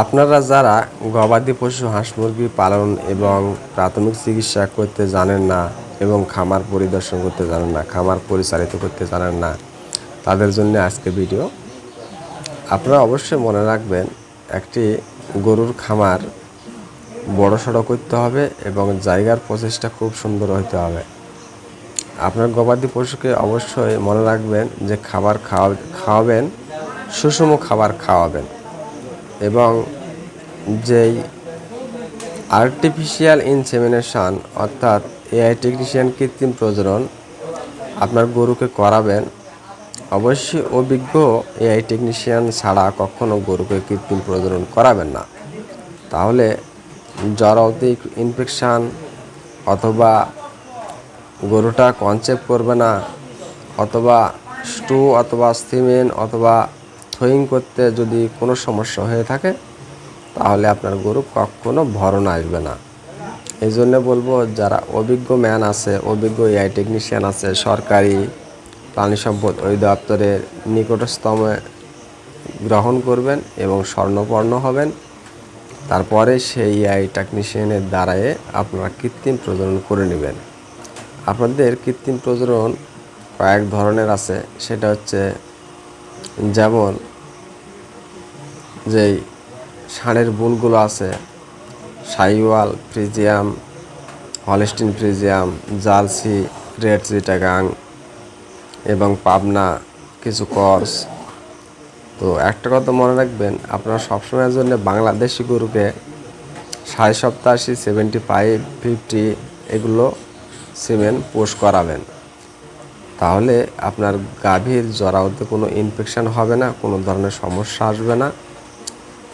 আপনারা যারা গবাদি পশু, হাঁস মুরগি পালন এবং প্রাথমিক চিকিৎসা করতে জানেন না এবং খামার পরিদর্শন করতে জানেন না, খামার পরিচালিত করতে জানেন না, তাদের জন্য আজকে ভিডিও। আপনারা অবশ্যই মনে রাখবেন, একটি গরুর খামার বড় সড়ো করতে হবে এবং জায়গার প্রচেষ্টা খুব সুন্দর হতে হবে। আপনার গবাদি পশুকে অবশ্যই মনে রাখবেন যে খাবার খাওয়া খাওয়াবেন, সুষম খাবার খাওয়াবেন। এবং যেই আর্টিফিশিয়াল ইনসেমিনেশন অর্থাৎ এআই টেকনিশিয়ান কৃত্রিম প্রজনন আপনার গরুকে করাবেন, অবশ্যই অভিজ্ঞ এআই টেকনিশিয়ান ছাড়া কখনো গরুকে কৃত্রিম প্রজনন করাবেন না। তাহলে জরাউতিক ইনফেকশান অথবা গরুটা কনসেপ্ট করবে না, অথবা স্টু অথবা সিমেন্ট অথবা থইং করতে যদি কোনো সমস্যা হয়ে থাকে, তাহলে আপনার গরু কখনো ভরণ আসবে না। এই জন্য বলব, যারা অভিজ্ঞ ম্যান আছে, অভিজ্ঞ এআই টেকনিশিয়ান আছে, সরকারি প্রাণী সম্পদ অধিদপ্তরের নিকটস্থমে গ্রহণ করবেন এবং স্বর্ণপর্ণ হবেন। তারপরে সেই এআই টেকনিশিয়ানের দ্বারায় আপনারা কৃত্রিম প্রজনন করে নেবেন। আপনাদের কৃত্রিম প্রজনন কয়েক ধরনের আছে। সেটা হচ্ছে, যেমন যেই ষাঁড়ের বুলগুলো আছে, Sahiwal, Friesian, Holstein Friesian, Jersey, red Chittagong এবং পাবনা কিছু কর্স। তো একটা কথা মনে রাখবেন, আপনারা সবসময়ের জন্য বাংলাদেশি গরুকে সাড়ে সপ্তাশি সেভেন্টি ফাইভ ফিফটি এগুলো সিমেন্ট পোষ করাবেন। তাহলে আপনার গাভীর জরাউতে কোনো ইনফেকশান হবে না, কোনো ধরনের সমস্যা আসবে না।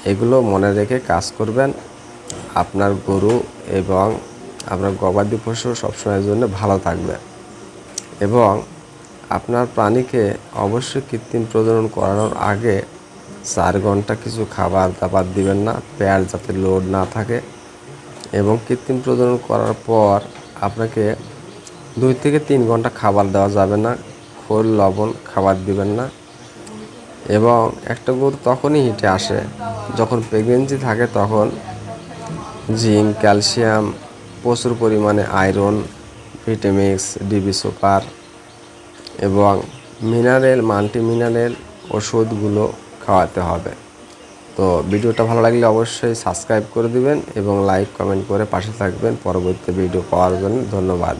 এগুলো মনে রেখে কাজ করবেন। আপনার গরু এবং আপনার গবাদি পশু সবসময়ের জন্য ভালো থাকবে। এবং আপনার প্রাণীকে অবশ্যই কৃত্রিম প্রজনন করানোর আগে চার ঘণ্টা কিছু খাবার দাবার দিবেন না, পেয়ার যাতে লোড না থাকে। এবং কৃত্রিম প্রজনন করার পর আপনাকে দুই থেকে তিন ঘণ্টা খাবার দেওয়া যাবে না, খোল, লবণ খাবার দিবেন না। এবং একটা গরু তখনই হিটে আসে যখন প্রেগনেন্সি থাকে তখন জিঙ্ক ক্যালসিয়াম প্রচুর পরিমাণে আয়রন ভিটামিক্স ডিবি সুপার এবং মিনারেল মাল্টি মিনারেল ওষুধগুলো খাওয়াতে হবে। তো ভিডিওটা ভালো লাগলে অবশ্যই সাবস্ক্রাইব করে দিবেন এবং লাইক কমেন্ট করে পাশে থাকবেন। পরবর্তী ভিডিও পাওয়ার জন্য ধন্যবাদ।